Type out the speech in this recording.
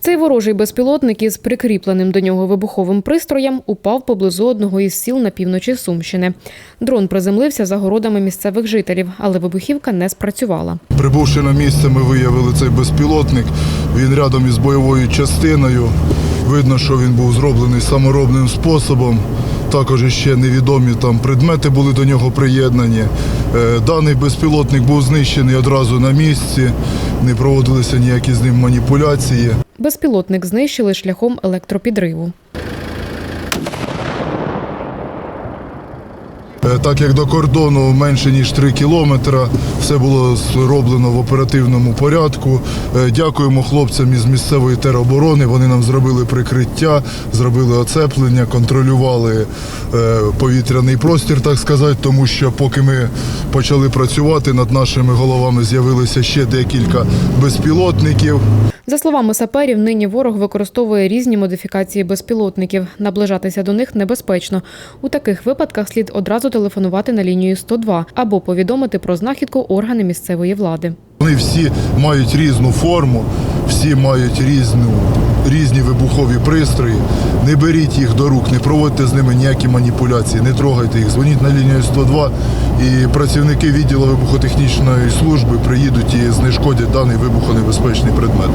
Цей ворожий безпілотник із прикріпленим до нього вибуховим пристроєм упав поблизу одного із сіл на півночі Сумщини. Дрон приземлився за городами місцевих жителів, але вибухівка не спрацювала. Прибувши на місце, ми виявили цей безпілотник. Він рядом із бойовою частиною. Видно, що він був зроблений саморобним способом. Також ще невідомі там предмети були до нього приєднані. Е, Даний безпілотник був знищений одразу на місці, не проводилися ніякі з ним маніпуляції. Безпілотник знищили шляхом електропідриву. Так як до кордону менше ніж 3 кілометри, все було зроблено в оперативному порядку. Е, Дякуємо хлопцям із місцевої тероборони. Вони нам зробили прикриття, зробили оцеплення, контролювали е, повітряний простір, так сказати, тому що поки ми почали працювати, над нашими головами з'явилися ще декілька безпілотників. За словами саперів, нині ворог використовує різні модифікації безпілотників. Наближатися до них небезпечно. У таких випадках слід одразу телефонувати на лінію 102 або повідомити про знахідку органи місцевої влади. Вони всі мають різну форму, всі мають різну, різні вибухові пристрої. Не беріть їх до рук, не проводьте з ними ніякі маніпуляції, не трогайте їх. Дзвоніть на лінію 102 і працівники відділу вибухотехнічної служби приїдуть і знешкодять даний вибухонебезпечний предмет.